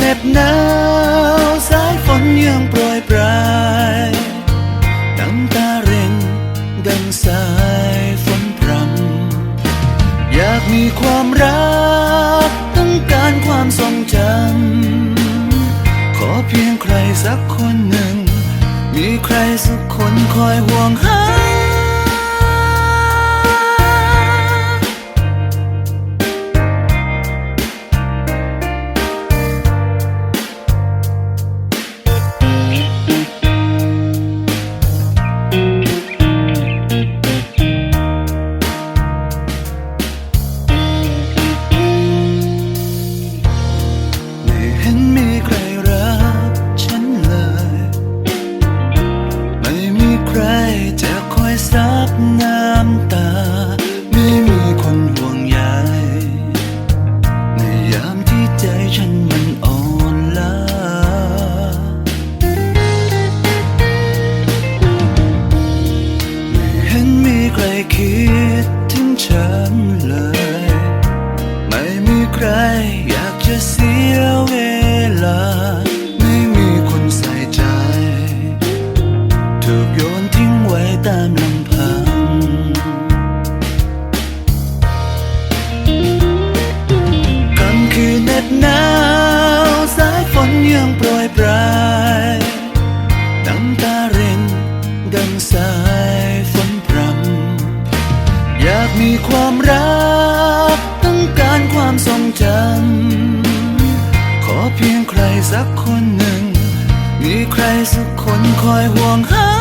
เหน็บหนาวสายฝนยังโปรยปลายน้ำตาเร่งดังสายฝนพรำอยากมีความรักต้องการความทรงจำขอเพียงใครสักคนหนึ่ง มีใครสักคนคอยห่วงหา ฉันเลย ไม่มีใครอยากจะเสียเวลาากมีความรัก ต้องการความทรงจำ ขอเพียงใครสักคนหนึ่ง มีใครสักคนคอยห่วงหา